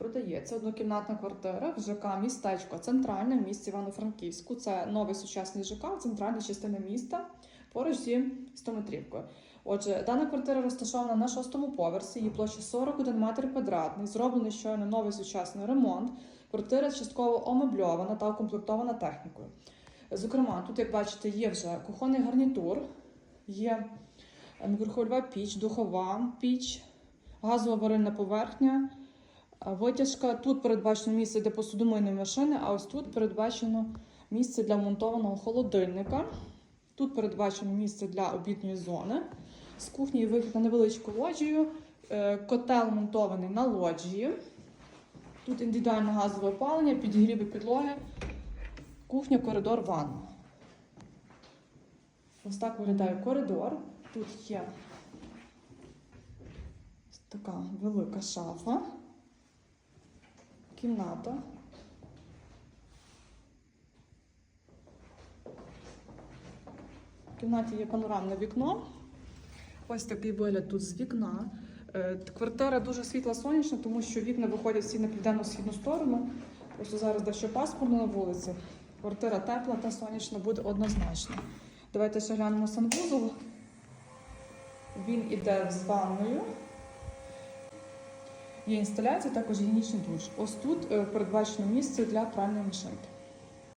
Продається однокімнатна квартира в ЖК містечко центральне в місті Івано-Франківську. Це новий сучасний ЖК, центральна частина міста поруч зі 100-метрівкою. Отже, дана квартира розташована на шостому поверсі, її площа 41 метр квадратний, зроблений щойно новий сучасний ремонт. Квартира частково омебльована та укомплектована технікою. Зокрема, тут, як бачите, є вже кухонний гарнітур, є мікрохвильова піч, духова піч, газова варильна поверхня, витяжка. Тут передбачено місце для посудомийної машини, а ось тут передбачено місце для вмонтованого холодильника. Тут передбачено місце для обідньої зони. З кухні вихід на невеличку лоджію. Е, Котел монтований на лоджії. Тут індивідуальне газове опалення, підігріви підлоги, кухня, коридор, ванна. Ось так виглядає коридор. Тут є така велика шафа, кімната. В кімнаті є панорамне вікно. Ось такий вигляд тут з вікна. Е, Квартира дуже світла сонячна, тому що вікна виходять всі на південно-східну сторону. Просто зараз дещо пасмурно на вулиці. Квартира тепла та сонячна буде однозначно. Давайте ще глянемо санвузол. Він іде з ванною. Є інсталяція, також гігієнічний душ. Ось тут е, передбачено місце для пральної машинки.